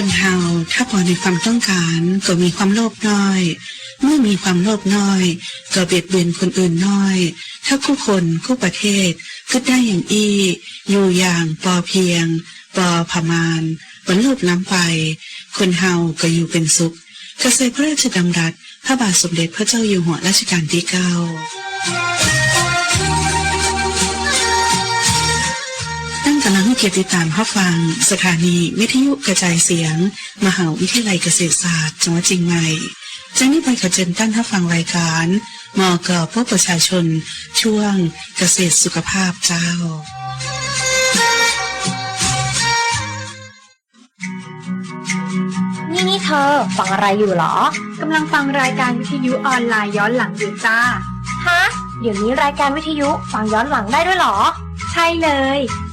คนเฮาถ้าพอในความต้องการก็มีความโลภน้อย เมื่อมีความโลภน้อยก็เบียดเบียนคนอื่นน้อย ถ้าคู่คนคู่ประเทศก็ได้อย่างอี้อยู่อย่างปอเพียง ปอพมานบรรลุล้ำไป คนเฮาก็อยู่เป็นสุขกระเสพระราชดำรัสพระบาทสมเด็จพระเจ้าอยู่หัวรัชกาลที่เก้า เกียรติตามรับฟัง สถานีวิทยุกระจายเสียง มหาวิทยาลัยเกษตรศาสตร์จังหวัดเชียงใหม่จากนี้ไปขอเชิญท่านรับฟังรายการมอกพบประชาชน ช่วงเกษตรสุขภาพเจ้านี่นี่เธอ ฟังอะไรอยู่เหรอกำลังฟังรายการวิทยุออนไลน์ย้อนหลังอยู่จ้าฮะเดี๋ยวนี้รายการวิทยุฟังย้อนหลังได้ด้วยเหรอ ใช่เลย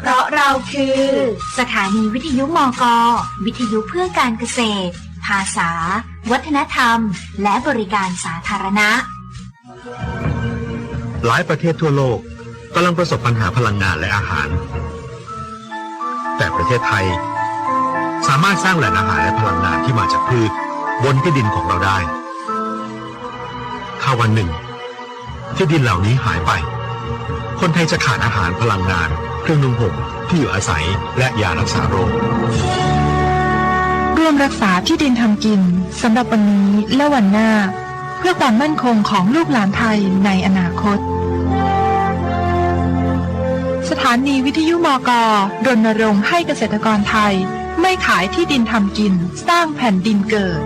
เพราะเราคือ สถานีวิทยุมอกวิทยุเพื่อการเกษตร ภาษา วัฒนธรรม และบริการสาธารณะ หลายประเทศทั่วโลกกำลังประสบปัญหาพลังงานและอาหาร แต่ประเทศไทย สามารถสร้างแหล่งอาหารและพลังงานที่มาจากพืชบนที่ดินของเราได้ ถ้าวันหนึ่ง ที่ดินเหล่านี้หายไป คนไทยจะขาดอาหารพลังงาน เครื่องนุ่งห่มที่อยู่อาศัยและยารักษาโรคร่วมรักษาที่ดินทำกินสำหรับวันนี้และวันหน้า เพื่อความมั่นคงของลูกหลานไทยในอนาคต สถานีวิทยุมกรณรงค์ให้เกษตรกรไทย ไม่ขายที่ดินทำกิน สร้างแผ่นดินเกิด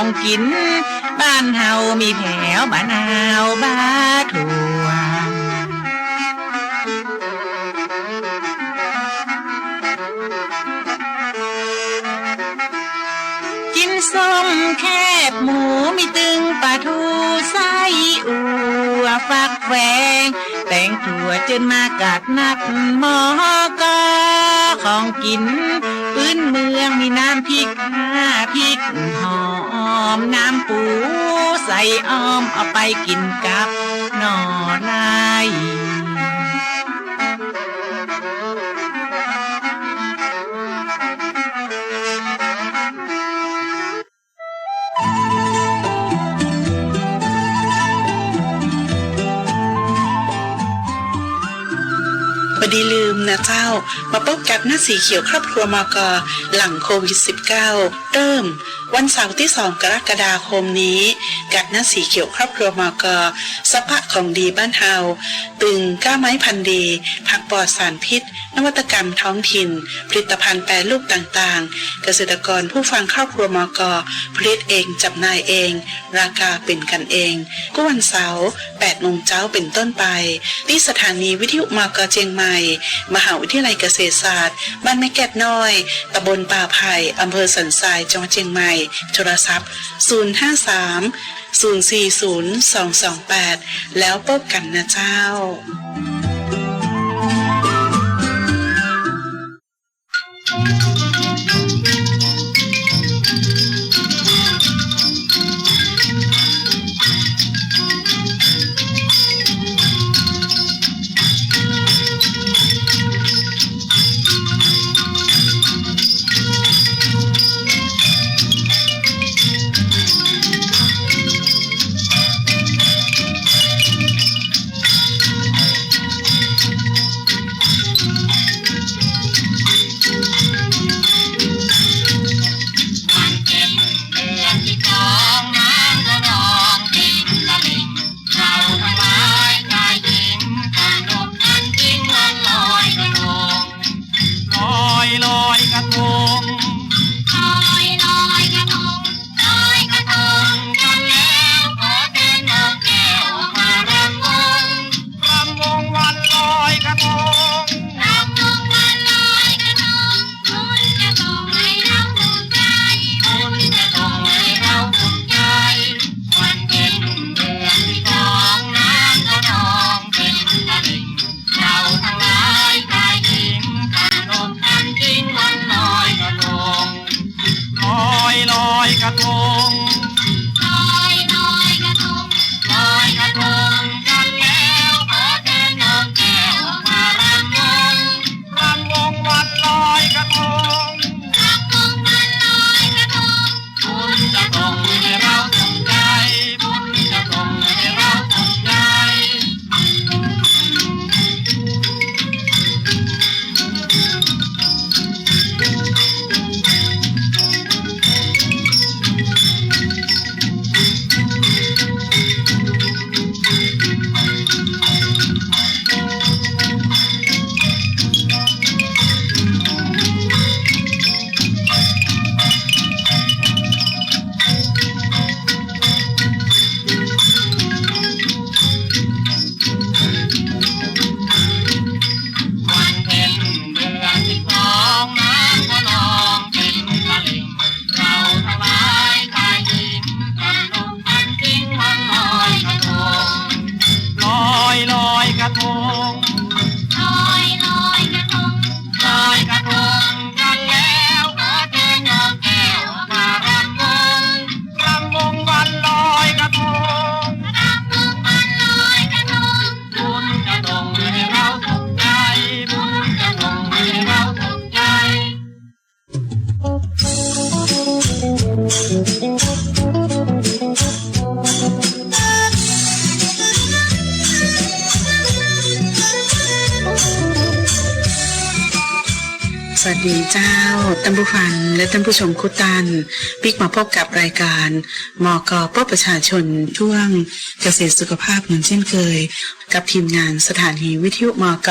ของกิน บ้านเฮามีแถวบ้านเฮาบ้าถั่วกินส้มแคบหมูมีตึงปลาทูไส้อัวฟักแฝงแต่งถั่วจนมากัดนักหมอกอของกิน พื้นเมืองมีน้ำพริกห้าพริกหอมน้ำปูใส่อ้อมเอาไปกินกับหน่อไม้ อดีลืมนะเจ้า มาพบกับหน้าสีเขียวครอบครัวมกหลังโควิด -19 เริ่มวันเสาร์ที่2กรกฎาคมนี้ กับหน้าสีเขียวครอบครัวมกสภาของดีบ้านเฮาตึงก้าไม้พันดี ผักปลอดสารพิษ นวัตกรรมท้องถิ่น ผลิตภัณฑ์แปรรูปต่างๆ เกษตรกรผู้ฟังครอบครัวมกผลิตเองจำหน่ายเอง ราคาเป็นกันเองก็วันเสาร์8โมงเช้าเป็นต้นไป ที่สถานีวิทยุมกเจียงใหม่ มหาวิทยาลัยเกษตรศาสตร์ บ้านแม่แกดน้อยตำบลป่าไผ่อำเภอสันทรายจังหวัดเชียงใหม่โทรศัพท์ 053 040 228 แล้วพบกันนะเจ้าう。 อยกระทงาท่านผู้ฟังและท่านผู้ชมคุตันพิกมาพบกับรายการมกพบประชาชนช่วงเกษตรสุขภาพเหมือนเช่นเคยกับทีมงานสถานีวิทยุมก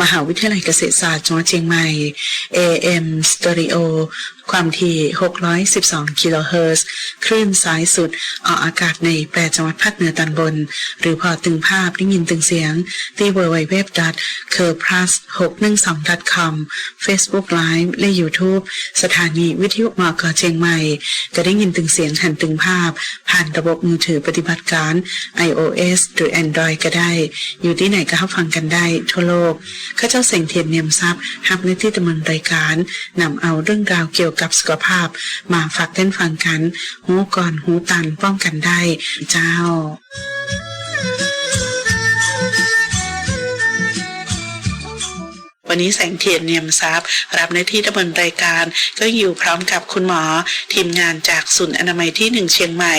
มหาวิทยาลัยเกษตรศาสตร์จังหวัดเชียงใหม่ AM Stereo ความถี่ 612 กิโลเฮิรตซ์คลื่นสายสุด ออกอากาศใน 8 จังหวัดภาคเหนือตอนบน หรือพอตึงภาพได้ยินตึงเสียง ที่ www c u r p l u s 612 com Facebook Live และ YouTube สถานีวิทยุมกเชียงใหม่ก็ได้ยินตึงเสียงหันตึงภาพ ผ่านระบบมือถือปฏิบัติการ iOS หรือ Android ก็ได้อยู่ที่ไหนก็รับฟังกันได้ ทั่วโลกข้าเจ้าเสียงเทียนเนียมทรัพย์ฮับในที่ดำเนินรายการนำเอาเรื่องราวเกี่ยวกับสุขภาพ มาฝากท่านฟังกัน หูก่อนหูตันป้องกันได้ เจ้า วันนี้แสงเทียนเนียมทรัพย์รับหน้าที่ดำเนินรายการ ก็อยู่พร้อมกับคุณหมอ ทีมงานจากศูนย์อนามัยที่หนึ่งเชียงใหม่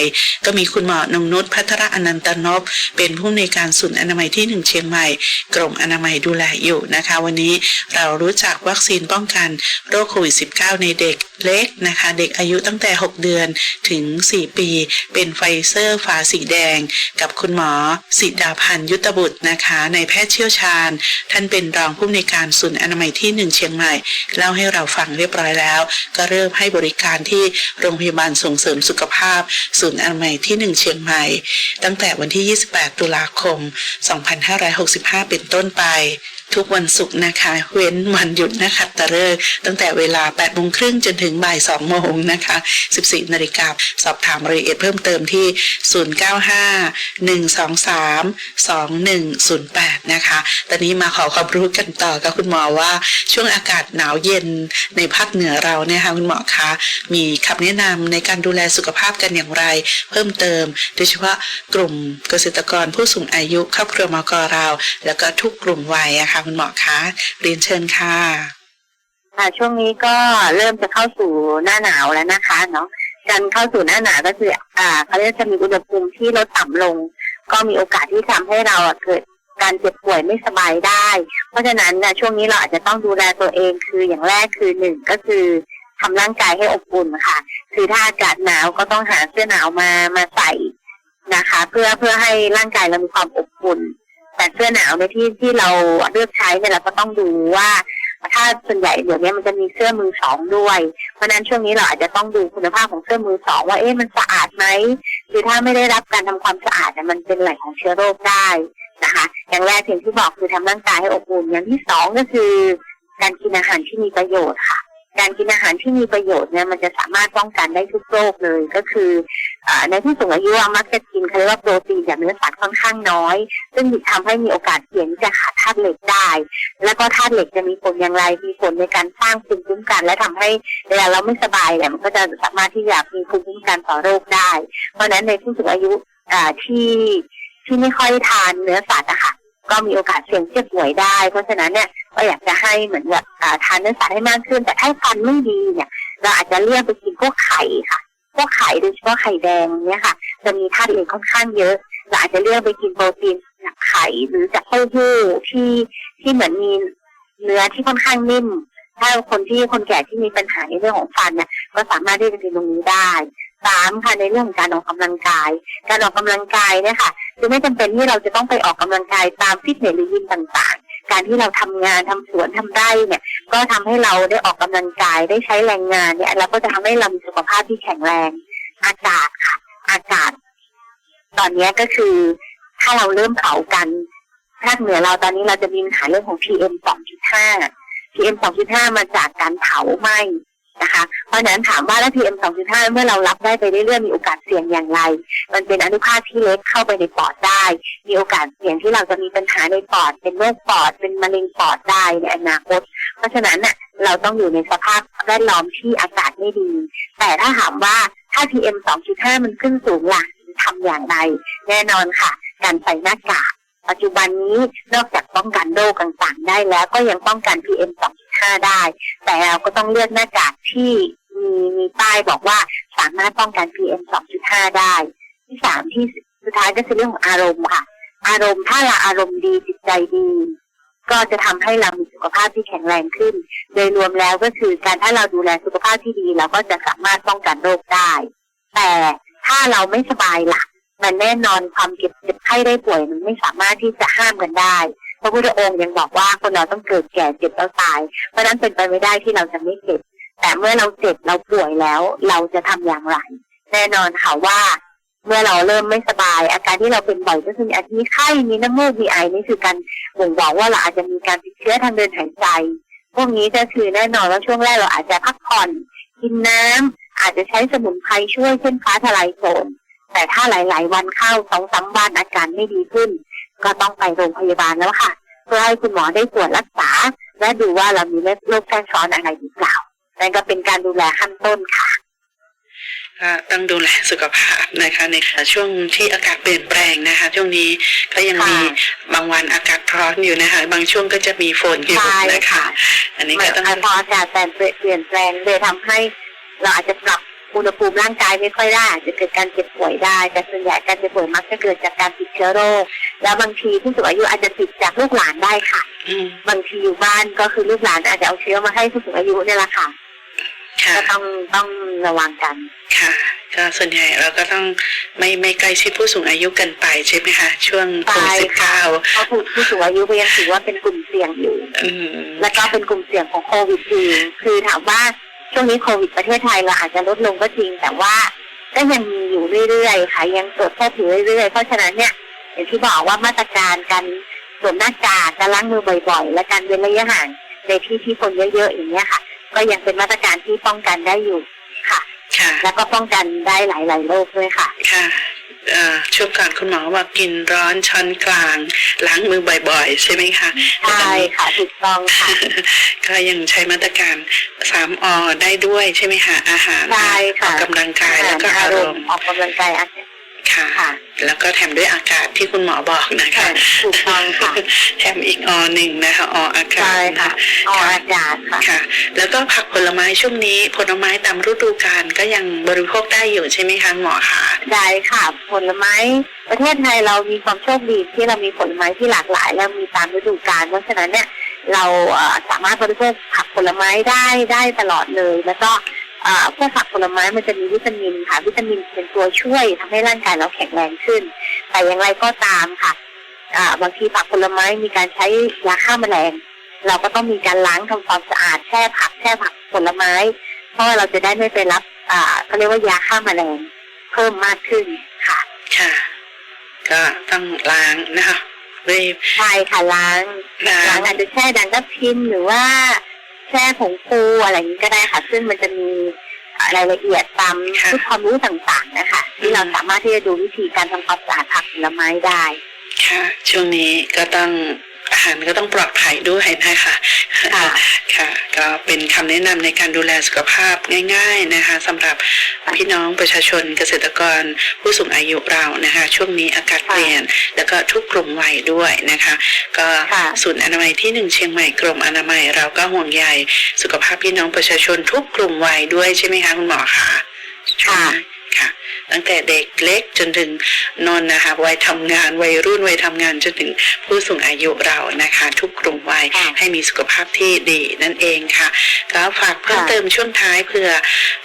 ก็มีคุณหมอนงนุชพัทรอนันตนพเป็นผู้อำนการศูนย์อนามัยที่หนึ่งเชียงใหม่ กรมอนามัยดูแลอยู่นะคะ วันนี้เรารู้จักวัคซีนป้องกันโรคโควิด -19 ในเด็กเล็กนะคะ เด็กอายุตั้งแต่ 6 เดือนถึง 4 ปี เป็นไฟเซอร์ฝาสีแดง กับคุณหมอสิดาพันยุตบุตรนะคะในแพทย์เชี่ยวชาญ ท่านเป็นรองผู้อำนการศูนย์อนามัยที่หนึ่งเชียงใหม่เล่าให้เราฟังเรียบร้อยแล้ว ก็เริ่มให้บริการที่โรงพยาบาลส่งเสริมสุขภาพ ศูนย์อนามัยที่หนึ่งเชียงใหม่ ตั้งแต่วันที่ 28 ตุลาคม 2565 เป็นต้นไป ทุกวันศุกร์นะคะ เว้นวันหยุดนะคะตะเลิกษ์ตั้งแต่เวลา8โมงครึ่งจนถึงบ่าย2โมงนะคะ 14นาฬิกาสอบถามรายละเอียดเพิ่มเติมที่ 095-123-2108 นะคะ ตอนนี้มาขอความรู้กันต่อกับคุณหมอว่าช่วงอากาศหนาวเย็นในภาคเหนือเราเนี่ยค่ะคุณหมอคะมีคำแนะนำในการดูแลสุขภาพกันอย่างไร เพิ่มเติม โดยเฉพาะกลุ่มเกษตรกรผู้สูงอายุครอบครัวมกเรา แล้วก็ทุกกลุ่มวัยอะค่ะคุณหมอคะเรียนเชิญค่ะค่ะช่วงนี้ก็เริ่มจะเข้าสู่หน้าหนาวแล้วนะคะเนาะการเข้าสู่หน้าหนาวก็คืออ่าเขาเรียกจะมีอุณหภูมิที่ลดต่ำลง ก็มีโอกาสที่ทำให้เราเกิดการเจ็บป่วยไม่สบายได้ เพราะฉะนั้นนะช่วงนี้เราอาจจะต้องดูแลตัวเองคืออย่างแรกคือหนึ่งก็คือทำร่างกายให้อบอุ่นค่ะ คือถ้าอากาศหนาวก็ต้องหาเสื้อหนาวมามาใส่นะคะ เพื่อเพื่อให้ร่างกายเรามีความอบอุ่น แต่เสื้อหนาวในที่ที่เราเลือกใช้เนี่ยเราก็ต้องดูว่าถ้าส่วนใหญ่เดี๋ยวนี้มันจะมีเสื้อมือสองด้วย เพราะนั้นช่วงนี้เราอาจจะต้องดูคุณภาพของเสื้อมือสองว่าเอ๊ะมันสะอาดไหมคือถ้าไม่ได้รับการทำความสะอาดเนี่ยมันเป็นแหล่งของเชื้อโรคได้นะคะ อย่างแรกอย่างที่บอกคือทำร่างกายให้อบอุ่นอย่างที่สองก็คือ การกินอาหารที่มีประโยชน์ค่ะ การกินอาหารที่มีประโยชน์เนี่ยมันจะสามารถป้องกันได้ทุกโรคเลยก็คืออในที่สูงอายุมักจะกินเขาเรียกว่าโปรตีนจากเนื้อสัตว์ค่อนข้างน้อย ซึ่งทำให้มีโอกาสเสี่ยงที่จะขาดธาตุเหล็กได้ แล้วก็ธาตุเหล็กจะมีผลอย่างไรมีผลในการสร้างภูมิคุ้มกัน และทำให้เวลาเราไม่สบายเนี่ยมันก็จะสามารถที่จะมีภูมิคุ้มกันต่อโรคได้ เพราะฉะนั้นในผู้สูงอายุที่ที่ไม่ค่อยทานเนื้อสัตว์อะค่ะก็มีโอกาสเสี่ยงเจ็บป่วยได้ เพราะฉะนั้นเนี่ย ก็อยากจะให้เหมือนแบบทานเนื้อสัตว์ให้มากขึ้น แต่ถ้าฟันไม่ดีเนี่ย เราอาจจะเลี่ยงไปกินพวกไข่ค่ะ พวกไข่โดยเฉพาะไข่แดงเนี่ยค่ะ จะมีธาตุเหล็กค่อนข้างเยอะเราอาจจะเลี่ยงไปกินโปรตีนจากไข่หรือจากเต้าหู้ที่ที่เหมือนมีเนื้อที่ค่อนข้างนิ่มถ้าคนที่คนแก่ที่มีปัญหาในเรื่องของฟันเนี่ยก็สามารถที่จะกินตรงนี้ได้สามค่ะในเรื่องของการออกกำลังกาย การออกกำลังกายเนี่ยค่ะคือไม่จำเป็นที่เราจะต้องไปออกกำลังกายตามฟิตเนสหรือยิมต่าง การที่เราทำงานทำสวนทำไร่เนี่ย ก็ทำให้เราได้ออกกำลังกายได้ใช้แรงงานเนี่ยแล้วก็จะทำให้เรามีสุขภาพที่แข็งแรง อากาศค่ะ อากาศ ตอนนี้ก็คือถ้าเราเริ่มเผากันภาคเหนือเราตอนนี้เราจะมีปัญหาเรื่องของ PM 2.5 PM 2.5 มาจากการเผาไหม้ นะคะ เพราะฉะนั้นถามว่าแล้ว PM 2.5 เมื่อเรารับได้ไปเรื่อยๆมีโอกาสเสี่ยงอย่างไร มันเป็นอนุภาคที่เล็กเข้าไปในปอดได้ มีโอกาสเสี่ยงที่เราจะมีปัญหาในปอด เป็นโรคปอด เป็นมะเร็งปอดได้ในอนาคต เพราะฉะนั้นน่ะเราต้องอยู่ในสภาพแวดล้อมที่อากาศไม่ดี แต่ถ้าถามว่าถ้า PM 2.5 มันขึ้นสูงล่ะทำอย่างไร แน่นอนค่ะ การใส่หน้ากากปัจจุบันนี้นอกจากป้องกันโรคต่างๆ ได้แล้วก็ยังป้องกัน PM 2.5ได้ แต่เราก็ต้องเลือกหน้ากากที่มีมีป้ายบอกว่าสามารถป้องกัน PM 2.5 ได้ ที่สามที่สุดท้ายก็คือเรื่องของอารมณ์ค่ะ อารมณ์ถ้าเราอารมณ์ดีจิตใจดี ก็จะทำให้เรามีสุขภาพที่แข็งแรงขึ้น โดยรวมแล้วก็คือการถ้าเราดูแลสุขภาพที่ดีเราก็จะสามารถป้องกันโรคได้ แต่ถ้าเราไม่สบายล่ะ มันแน่นอนความเจ็บเจ็บไข้ได้ป่วยมันไม่สามารถที่จะห้ามกันได้ พระพุทธองค์ยังบอกว่าคนเราต้องเกิดแก่เจ็บแล้วตาย เพราะนั้นเป็นไปไม่ได้ที่เราจะไม่เจ็บ แต่เมื่อเราเจ็บเราป่วยแล้ว เราจะทำอย่างไร แน่นอนค่ะว่าเมื่อเราเริ่มไม่สบาย อาการที่เราเป็นบ่อยก็คือมีอาทิมีไข้มีน้ำมูกมีไอนี่คือการบ่งบอกว่าเราอาจจะมีการติดเชื้อทางเดินหายใจ พวกนี้ก็คือแน่นอนว่าช่วงแรกเราอาจจะพักผ่อนกินน้ำอาจจะใช้สมุนไพรช่วยเช่นฟ้าทลายโจรแต่ถ้าหลาย ๆ วันเข้าสองสามวันอาการไม่ดีขึ้น ก็ต้องไปโรงพยาบาลแล้วค่ะ เพื่อให้คุณหมอได้ตรวจรักษา และดูว่าเรามีโรคแทรกซ้อนอะไรหรือเปล่านั่นก็เป็นการดูแลขั้นต้นค่ะก็ต้องดูแลสุขภาพนะคะ ในช่วงที่อากาศเปลี่ยนแปลงนะคะ ช่วงนี้ก็ยังมีค่ะบางวันอากาศร้อนอยู่นะคะ บางช่วงก็จะมีฝนอยู่ใช่นะคะค่ะอันนี้เหมืก็อนต้องพออากาศแปลงเปลี่ยนแปลงเลยทำให้เราอาจจะปรับ อุณหภูมิร่างกายไม่ค่อยได้อาจจะเกิดการเจ็บป่วยได้ แต่ส่วนใหญ่การเจ็บป่วยมักจะเกิดจากการติดเชื้อโรค แล้วบางทีผู้สูงอายุอาจจะติดจากลูกหลานได้ค่ะอืมบางทีอยู่บ้านก็คือลูกหลานอาจจะเอาเชื้อมาให้ผู้สูงอายุเนี่ยแหละค่ะค่ะก็ต้องต้องระวังกันค่ะก็ส่วนใหญ่เราก็ต้องไม่ไม่ใกล้ชิดผู้สูงอายุเกันไปใช่ไหมคะช่วงโควิดใช่สิบค่ะเก้าเพราะผู้ผู้สูงอายุก็ยังถือว่าเป็นกลุ่มเสี่ยงอยู่อืมแล้วก็เป็นกลุ่มเสี่ยงของโควิดจริงคือถามว่า ช่วงนี้โควิดประเทศไทยเราอาจจะลดลงก็จริง แต่ว่าก็ยังมีอยู่เรื่อยๆค่ะยังตรวจพบอยู่เรื่อยๆ เพราะฉะนั้นเนี่ยอย่างที่บอกว่ามาตรการการสวมหน้ากากการล้างมือบ่อยๆ และการเว้นระยะห่างในที่ที่คนเยอะๆอย่างเงี้ยค่ะ ก็ยังเป็นมาตรการที่ป้องกันได้อยู่ค่ะค่ะแล้วก็ป้องกันได้หลายๆโรคด้วยค่ะค่ะเอ่อ ช่วงก่อนคุณหมอว่ากินร้อนช้อนกลาง ล้างมือบ่อยๆ ใช่ไหมคะใช่ค่ะถูกต้องค่ะก็ยังใช้มาตรการสามอได้ด้วยใช่ไหมคะอาหารใช่ค่ะออกกำลังกายแล้วก็อารมณ์ออกกำลังกายอากาศ ค่ะ ค่ะแล้วก็แถมด้วยอากาศที่คุณหมอบอกนะคะถูกต้องค่ะแถมอีกอหนึ่งนะคะออากาศใช่ค่ะนออกอากาศค่ะค่ะ แล้วก็ผักผลไม้ช่วงนี้ผลไม้ตามฤดูกาลก็ยังบริโภคได้อยู่ใช่ไหมคะหมอคะได้ค่ะ ผลไม้ประเทศไทยเรามีความโชคดีที่เรามีผลไม้ที่หลากหลาย และมีตามฤดูกาลเพราะฉะนั้นเนี่ยเราเอ่อสามารถบริโภคผักผลไม้ได้ได้ตลอดเลยแล้วก็เอ่อ พวกผักผลไม้มันจะมีวิตามินค่ะ วิตามินเป็นตัวช่วยทำให้ร่างกายเราแข็งแรงขึ้น แต่อย่างไรก็ตามค่ะอ่าบางทีผักผลไม้มีการใช้ยาฆ่าแมลง เราก็ต้องมีการล้างทำความสะอาดแช่ผักแช่ผักผลไม้ เพราะว่าเราจะได้ไม่ไปรับอ่าเขาเรียกว่ายาฆ่าแมลงเพิ่มมากขึ้นค่ะ ค่ะ ก็ต้องล้างนะคะรีบใช่ค่ะล้างล้าล้างงอาจจะแช่ดังทับทิมหรือว่า แช่ผงฟูอะไรอย่างนี้ก็ได้ค่ะ ซึ่งมันจะมีรายละเอียดตามชุดความรู้ต่างๆนะคะ ที่เราสามารถที่จะดูวิธีการทำความสะอาดผักผลไม้ได้ ค่ะ ช่วงนี้ก็ต้อง อาหารก็ต้องปลอดภัยด้วยนะคะค่ะค่ะก็เป็นคำแนะนำในการดูแลสุขภาพง่าย ๆนะคะสำหรับพี่น้องประชาชนเกษตรกรผู้สูงอายุเรานะคะ ช่วงนี้อากาศเปลี่ยน แล้วก็ทุกกลุ่มวัยด้วยนะคะ ก็ศูนย์อนามัยที่หนึ่งเชียงใหม่กรมอนามัยเราก็ห่วงใยสุขภาพพี่น้องประชาชนทุกกลุ่มวัยด้วยใช่ไหมคะคุณหมอคะค่ะ ค่ะตั้งแต่เด็กเล็กจนถึงนนนะคะวัยทำงานวัยรุ่นวัยทำงานจนถึงผู้สูงอายุเรานะคะ ทุกกลุ่มวัยค่ะให้มีสุขภาพที่ดีนั่นเองค่ะก็ฝากเพิ่มค่ะเติมช่วงท้ายเผื่อ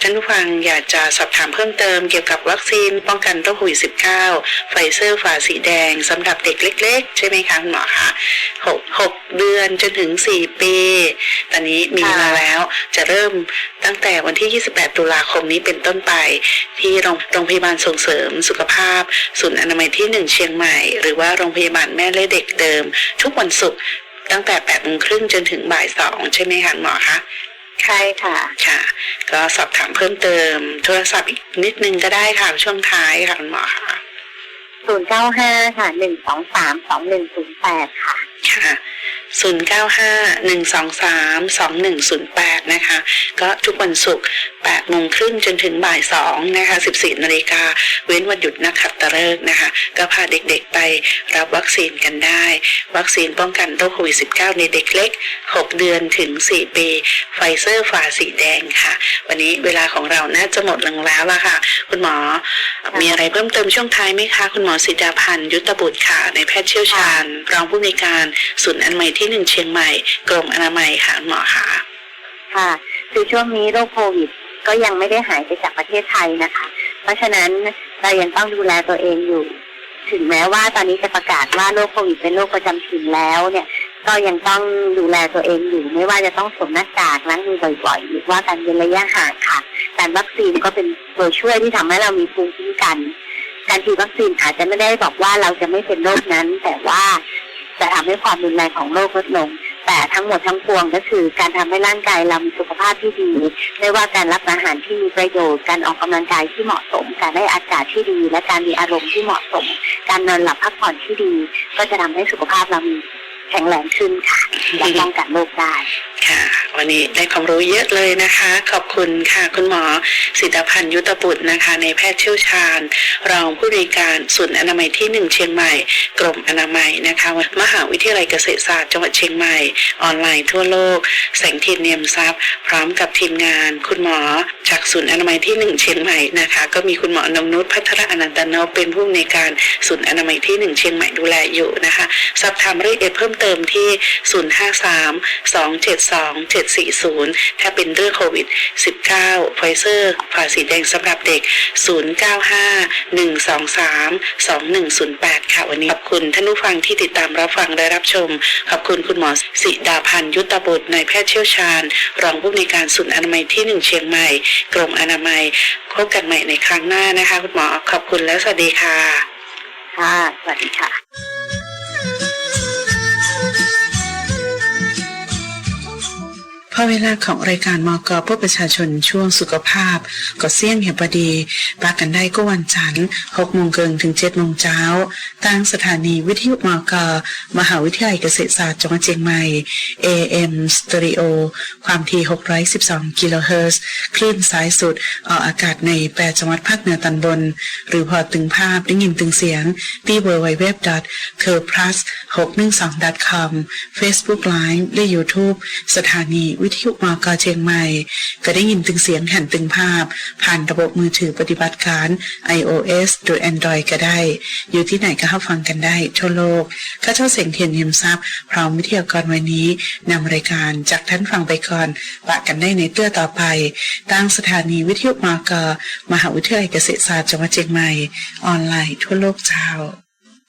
ท่านผู้ฟังอยากจะสอบถามเพิ่มเติมเกี่ยวกับวัคซีนป้องกันโรคโควิด -19 ไฟเซอร์ฝาสีแดงสำหรับเด็กเล็ก ๆ ใช่ไหมคะคุณหมอคะหกหกเดือนจนถึง4ปี ตอนนี้มีค่ะมาแล้วจะเริ่มตั้งแต่วันที่ 28 ตุลาคมนี้เป็นต้นไปที่โรงโรงพยาบาลส่งเสริมสุขภาพ ศูนย์อนามัยที่ 1 เชียงใหม่ หรือว่าโรงพยาบาลแม่และเด็กเดิม ทุกวันศุกร์ตั้งแต่8โมงครึ่งจนถึงบ่ายสองใช่ไหมคะหมอคะใช่ค่ะค่ะ ก็สอบถามเพิ่มเติม โทรศัพท์อีกนิดนึงก็ได้ค่ะช่วงท้ายค่ะคุณหมอคะศูนย์เก้าห้าค่ะหนึ่งสองสามสองหนึ่งศูนย์แปดค่ะ ค่ะ 095 123 2108 นะคะ ก็ทุกวันศุกร์8โมงครึ่งจนถึงบ่าย2นะคะ 14นาฬิกาเว้นวันหยุดนักขัตฤกษ์นะคะ ก็พาเด็กๆไปรับวัคซีนกันได้ วัคซีนป้องกันโรคโควิด -19 ในเด็กเล็ก 6 เดือนถึง 4 ปี ไฟเซอร์ฝาสีแดงค่ะ วันนี้เวลาของเราน่าจะหมดลงแล้วละค่ะ คุณหมอ มีอะไรเพิ่มเติมช่วงท้ายไหมคะ คุณหมอสิดาพันธ์ยุทธบุตรค่ะ ในแพทย์เชี่ยวชาญ รองผู้อำนการศูนย์อนามัยที่หนึ่งเชียงใหม่ กรมอนามัยค่ะคุณหมอค่ะค่ะ คือช่วงนี้โรคโควิดก็ยังไม่ได้หายไปจากประเทศไทยนะคะ เพราะฉะนั้นเรายังต้องดูแลตัวเองอยู่ ถึงแม้ว่าตอนนี้จะประกาศว่าโรคโควิดเป็นโรคประจำถิ่นแล้วเนี่ย ก็ยังต้องดูแลตัวเองอยู่ ไม่ว่าจะต้องสวมหน้ากากล้างมือบ่อยๆหรือว่าการเว้นระยะห่างค่ะ การวัคซีนก็เป็นตัวช่วยที่ทำให้เรามีภูมิคุ้มกัน การฉีดวัคซีนอาจจะไม่ได้บอกว่าเราจะไม่เป็นโรคนั้น แต่ว่า จะทำให้ความรุนแรงของโรคลดลง แต่ทั้งหมดทั้งปวงก็คือการทำให้ร่างกายเรามีสุขภาพที่ดี ไม่ว่าการรับอาหารที่มีประโยชน์ การออกกำลังกายที่เหมาะสม การได้อากาศที่ดี และการมีอารมณ์ที่เหมาะสม การนอนหลับพักผ่อนที่ดี ก็จะทำให้สุขภาพเรามี แข็งแรงขึ้นค่ะและป้องกันโรคได้ค่ะ วันนี้ได้ความรู้เยอะเลยนะคะ ขอบคุณค่ะคุณหมอสิทธพันธ์ยุทธบุตรนะคะ ในแพทย์เชี่ยวชาญ รองผู้บริการศูนย์อนามัยที่หนึ่งเชียงใหม่ กรมอนามัยนะคะ มหาวิทยาลัยเกษตรศาสตร์จังหวัดเชียงใหม่ ออนไลน์ทั่วโลก แสงเทียนเนียมทรัพย์พร้อมกับทีมงาน คุณหมอจากศูนย์อนามัยที่หนึ่งเชียงใหม่นะคะ ก็มีคุณหมอนงนุชพัทรอนันตนพเป็นผู้อำนวยการศูนย์อนามัยที่หนึ่งเชียงใหม่ดูแลอยู่นะคะ สอบถามรายละเอียดเพิ่มเติมที่ 053 272 740 ถ้าเป็นเรื่องโควิด 19 ไฟเซอร์ฝาสีแดงสำหรับเด็ก 095 123 2108 ค่ะวันนี้ขอบคุณท่านผู้ฟังที่ติดตามรับฟังและรับชม ขอบคุณคุณหมอสิดาพันยุตตบุตรนายแพทย์เชี่ยวชาญ รองผู้อำนวยการศูนย์อนามัยที่หนึ่งเชียงใหม่ กรมอนามัยพบกันใหม่ในครั้งหน้านะคะ คุณหมอขอบคุณและสวัสดีค่ะ ค่ะ สวัสดีค่ะ อเวลาของรายการมกเพื่อประชาชนช่วงสุขภาพ ก็เสี่ยงเหียบดีปากันได้ก็วันจันทร์6โมงเกินถึง7โมงเช้าตั้งสถานีวิทยุมกมหาวิทยาลัยเกษตรศาสตร์จังหวัดเชียงใหม่ AM Stereo ความถี่612กิโลเฮิรตซ์คลื่นสายสุดออกอากาศใน8จังหวัดภาคเหนือตอนบน หรือพอตึงภาพได้ยินตึงเสียงที่ www.curplus612.com Facebook Live และ YouTube สถานีวิททยุมกเชียงใหม่ ก็ได้ยินตึงเสียงแผ่นตึงภาพ ผ่านระบบมือถือปฏิบัติการ iOS หรือ Android ก็ได้ อยู่ที่ไหนก็เข้าฟังกันได้ทั่วโลกข้าเจ้าเสียงเทียนเยียมทรัพย์ พร้อมวิทยากรวันนี้นำรายการจากท่านฟังไปก่อนปะกันได้ในเตื้อต่อไป ตั้งสถานีวิทยุมกมหาวิทยาลัยเกษตรศาสตร์จังหวัดเชียงใหม่ ออนไลน์ทั่วโลกเจ้า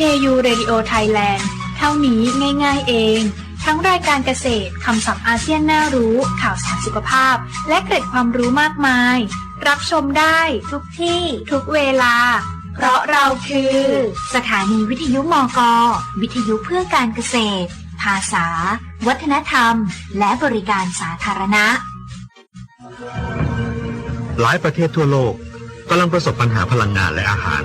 KU Radio Thailand เท่านี้ง่าย ๆ เอง ทั้งรายการเกษตรคำศัพท์อาเซียนน่ารู้ ข่าวสารสุขภาพ และเกร็ดความรู้มากมาย รับชมได้ทุกที่ทุกเวลา เพราะเราคือ สถานีวิทยุมก วิทยุเพื่อการเกษตร ภาษา วัฒนธรรม และบริการสาธารณะ หลายประเทศทั่วโลกกำลังประสบปัญหาพลังงานและอาหาร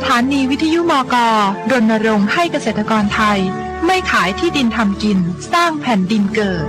สถานีวิทยุมกรณรงค์ให้เกษตรกรไทย ไม่ขายที่ดินทำกิน สร้างแผ่นดินเกิด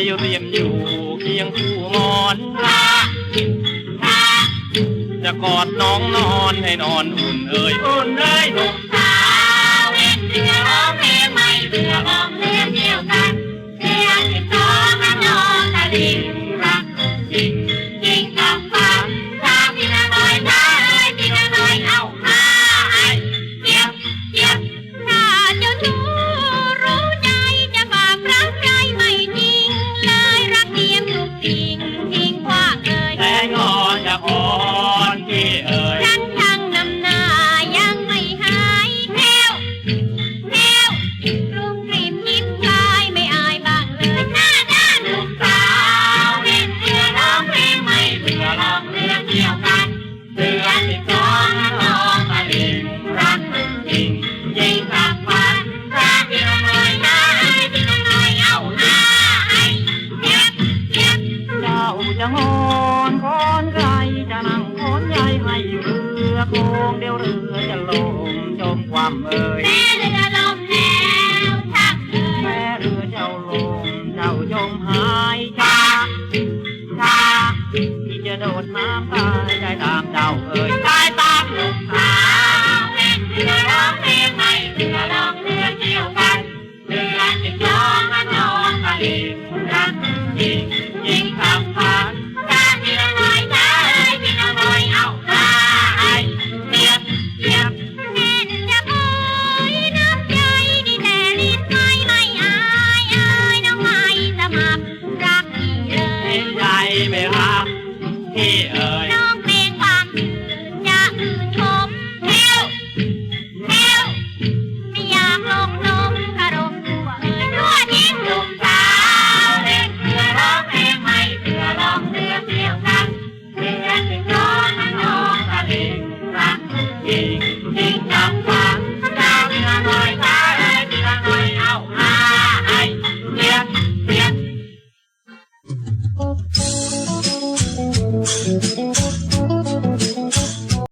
เรียมอยู่เคียงคู่มอนจะกอดน้องนอนให้นอนอุ่นเอ่ยอุ่นเอ่ยหนุ่มสาวเล่นเรือร้องเพลงไม่เรือร้อง